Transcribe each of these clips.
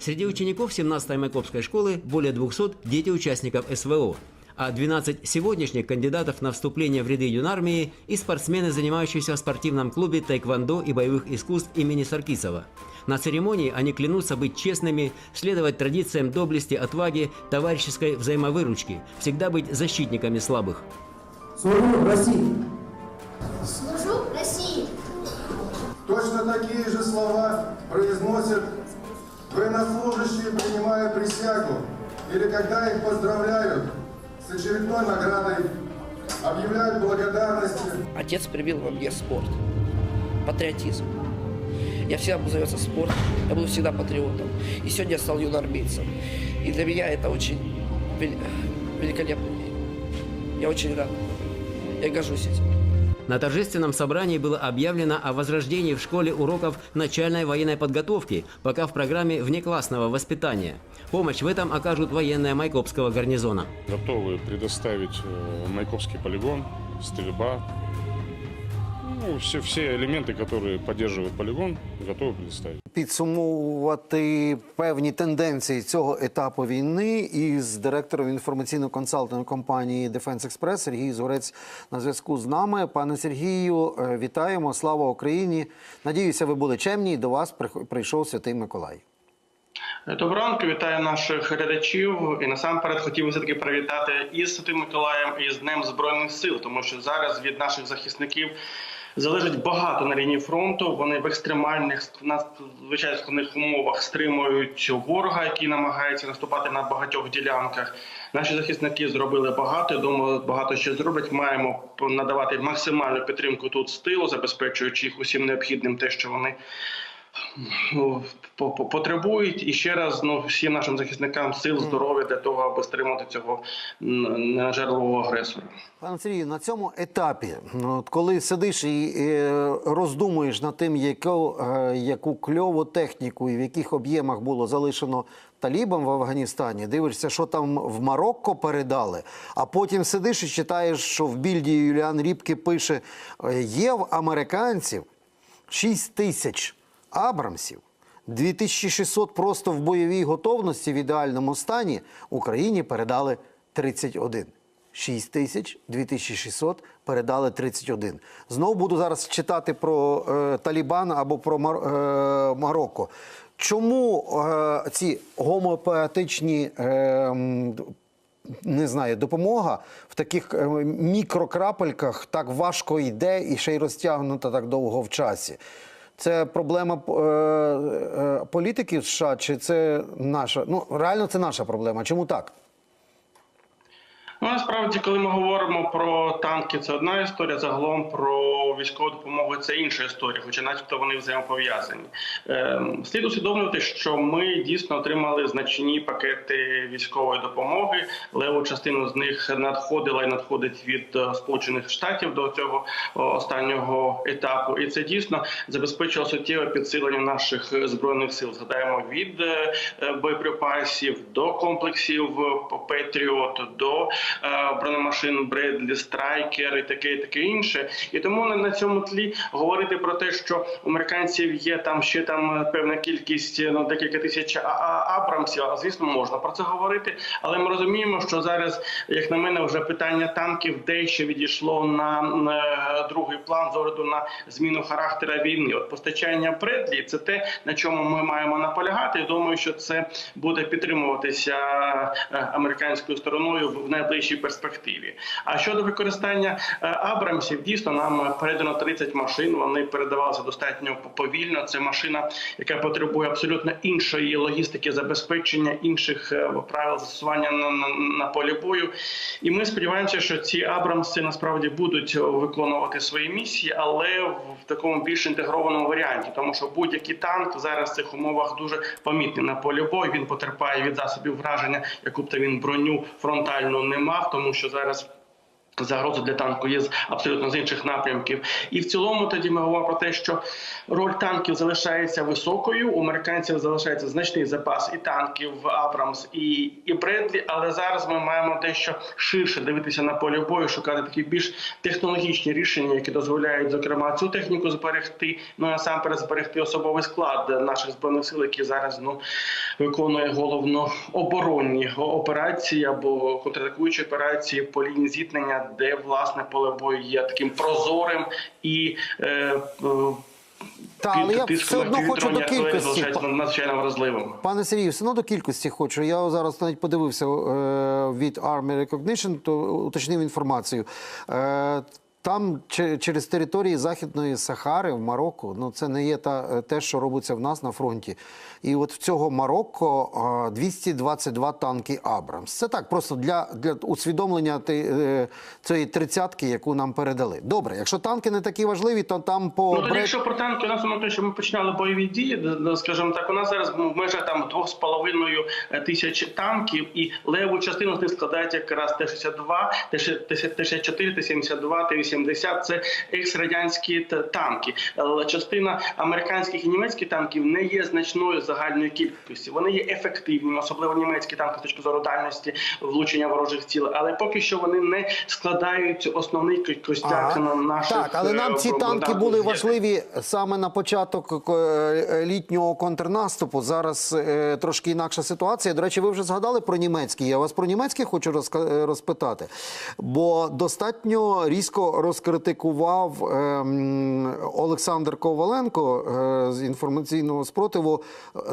Среди учеников 17-й Майкопской школы более 200 – дети участников СВО, а 12 сегодняшних кандидатов на вступление в ряды юнармии и спортсмены, занимающиеся в спортивном клубе тайквондо и боевых искусств имени Саркисова. На церемонии они клянутся быть честными, следовать традициям доблести, отваги, товарищеской взаимовыручки, всегда быть защитниками слабых. Служу России. Служу России. Точно такие же слова произносят военнослужащие, принимая присягу, или когда их поздравляют с очередной наградой, объявляют благодарности. Отец привил во мне спорт, патриотизм. Я всегда буду заниматься спортом, я буду всегда патриотом. И сегодня я стал юноармейцем. И для меня это очень вел- великолепный день. Я очень рад. Я горжусь этим. На торжественном собрании было объявлено о возрождении в школе уроков начальной военной подготовки, пока в программе внеклассного воспитания. Помощь в этом окажут военные Майкопского гарнизона. готовы предоставить э, Майкопский полигон, стрельба. Ну, все, все элементы, которые поддерживают полигон, готовы предоставить. Підсумовувати певні тенденції цього етапу війни із директором інформаційно-консалтингової компанії Defense Express Сергій Зорець на зв'язку з нами. Пане Сергію, е, вітаємо! Слава Україні! Надіюся, ви були чемні і до вас прих- прийшов Святий Миколай. Доброго ранку, вітаю наших глядачів. І насамперед хотів би все-таки привітати із Святим Миколаєм і з Днем Збройних сил, тому що зараз від наших захисників залежить багато на лінії фронту. Вони в екстремальних надзвичайно складних умовах стримують ворога, який намагається наступати на багатьох ділянках. Наші захисники зробили багато. я Думаю, багато ще зроблять. Маємо надавати максимальну підтримку тут з тилу, забезпечуючи їх усім необхідним, те, що вони потребують і ще раз ну всім нашим захисникам сил здоров'я для того, аби стримати цього м, ненажерливого агресора. Пане Сергію, на цьому етапі, ну, от коли сидиш і роздумуєш над тим, яку, е, яку кльову техніку і в яких об'ємах було залишено талібам в Афганістані, дивишся, що там в Марокко передали, а потім сидиш і читаєш, що в більді Юліан Рібки пише: е, є в американців 6 тисяч Абрамсів. 2600 просто в бойовій готовності в ідеальному стані Україні передали 31. 6 тисяч, 2600 передали 31. Знову буду зараз читати про е, Талібан або про Мар, е, Марокко. Чому е, ці гомеопатичні е, не знаю, допомога в таких е, мікрокрапельках так важко йде і ще й розтягнута так довго в часі. Це проблема е, е, політиків США, чи це наша? Ну реально це наша проблема. Чому так? Ну насправді, коли ми говоримо про танки, це одна історія. Загалом про військову допомогу це інша історія, хоча, начебто, вони взаємопов'язані. Ем, слід усвідомлювати, що ми дійсно отримали значні пакети військової допомоги. Леву частину з них надходила і надходить від е, Сполучених Штатів до цього останнього етапу, і це дійсно забезпечило суттєве підсилення наших збройних сил. Згадаємо від е, е, боєприпасів до комплексів Петріот, до бронемашин Бредлі, Страйкер і таке, і таке інше. І тому на, цьому тлі говорити про те, що американців є там ще там е, певна кількість, ну декілька тисяч абрамсів. Звісно, можна про це говорити, але ми розуміємо, що зараз, як на мене, вже питання танків дещо відійшло на, на другий план з огляду на зміну характера війни. От постачання Бредлі це те, на чому ми маємо наполягати. І думаю, що це буде підтримуватися е, американською стороною в найближчій перспективі. А щодо використання е, Абрамсів, дійсно нам передано 30 машин. Вони передавалися достатньо повільно. Це машина, яка потребує абсолютно іншої логістики забезпечення, інших е, правил застосування на, на, на полі бою. І ми сподіваємося, що ці Абрамси насправді будуть виконувати свої місії, але в такому більш інтегрованому варіанті, тому що будь-який танк зараз в цих умовах дуже помітний на полі бою. Він потерпає від засобів враження, яку б то він броню фронтальну не мав, тому що зараз. Загроза для танку є з абсолютно з інших напрямків, і в цілому тоді ми говоримо про те, що роль танків залишається високою. У американців залишається значний запас і танків Абрамс, і, і Бредлі. Але зараз ми маємо дещо ширше дивитися на полі бою, шукати такі більш технологічні рішення, які дозволяють зокрема цю техніку зберегти. Ну і насамперед зберегти особовий склад наших збройних сил, які зараз ну виконує головно оборонні операції або контратакуючі операції по лінії зіткнення, де власне поле бою є таким прозорим і е, е, Та, але я все одно хочу до кількості. надзвичайно вразливим. Пане Сергію, все одно до кількості хочу. Я зараз навіть подивився е, від Army Recognition, то уточнив інформацію. Е, там че- через території Західної Сахари в Марокко, ну це не є та, те, що робиться в нас на фронті. І от в цього Марокко е, 222 танки Абрамс. Це так, просто для, для усвідомлення е, цієї тридцятки, яку нам передали. Добре, якщо танки не такі важливі, то там по Ну тоді, якщо про танки, у нас те, що ми починали бойові дії, скажімо так, у нас зараз в межах там двох з половиною е, тисяч танків, і леву частину складають якраз Т-62, Т-64, Т-72, Т-80 – це екс-радянські танки. Частина американських і німецьких танків не є значною загальної кількості. Вони є ефективними, особливо німецькі танки з точки зору дальності влучення ворожих цілей, але поки що вони не складають основний ко- костяк Ага. на наших Так, але нам е, ці танки були важливі саме на початок е, літнього контрнаступу. Зараз е, трошки інакша ситуація. До речі, ви вже згадали про німецький. Я вас про німецький хочу розпитати. Бо достатньо різко розкритикував е, Олександр Коваленко е, з інформаційного спротиву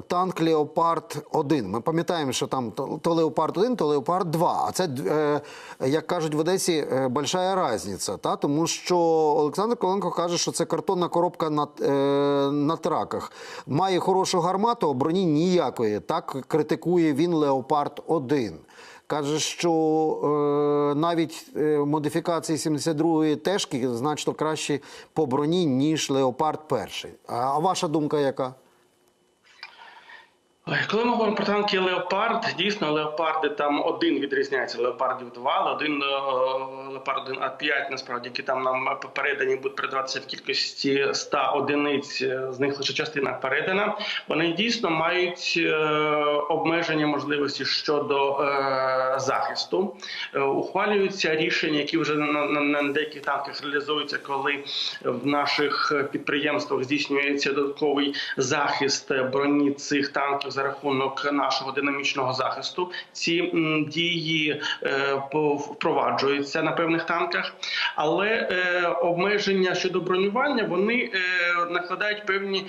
танк Леопард 1 Ми пам'ятаємо, що там то, Леопард 1 то Леопард 2 А це, е, як кажуть в Одесі, е, большая різниця. Та? Тому що Олександр Коваленко каже, що це картонна коробка на, на траках. Має хорошу гармату, а броні ніякої. Так критикує він Леопард 1 Каже, що е, навіть е, модифікації 72-ї тежки значно краще по броні, ніж Леопард 1 А, ваша думка яка? Коли ми говоримо про танки Леопард, дійсно леопарди там один відрізняється леопардів 2, один е, леопард 1 А5, насправді, які там нам передані будуть передаватися в кількості 100 одиниць, е, з них лише частина передана. Вони дійсно мають е, обмеження можливості щодо захисту. Ухвалюються рішення, які вже на деяких танках реалізуються, коли в наших підприємствах здійснюється додатковий захист броні цих танків за рахунок нашого динамічного захисту. Ці дії е, впроваджуються на певних танках, але е, обмеження щодо бронювання вони е, накладають певні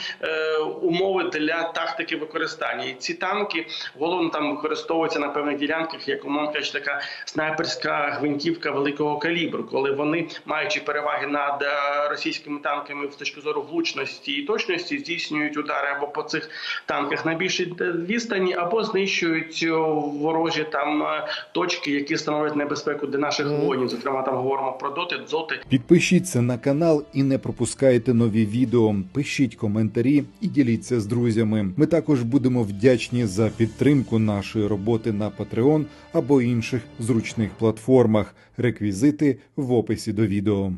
умови для тактики використання. І ці танки головно там використовуються на певних ділянках, як умовно кажучи, така снайперська гвинтівка великого калібру, коли вони, маючи переваги над російськими танками з точки зору влучності і точності, здійснюють удари або по цих танках на більшій відстані, або знищують е, ворожі там е, точки, які становлять небезпеку для наших воїнів. Зокрема, там говоримо про доти, дзоти. Підпишіться на канал і не пропускайте нові відео. Пишіть коментарі і діліться з друзями. Ми також будемо вдячні за підтримку нашої роботи на Patreon або інших зручних платформах. Реквізити в описі до відео.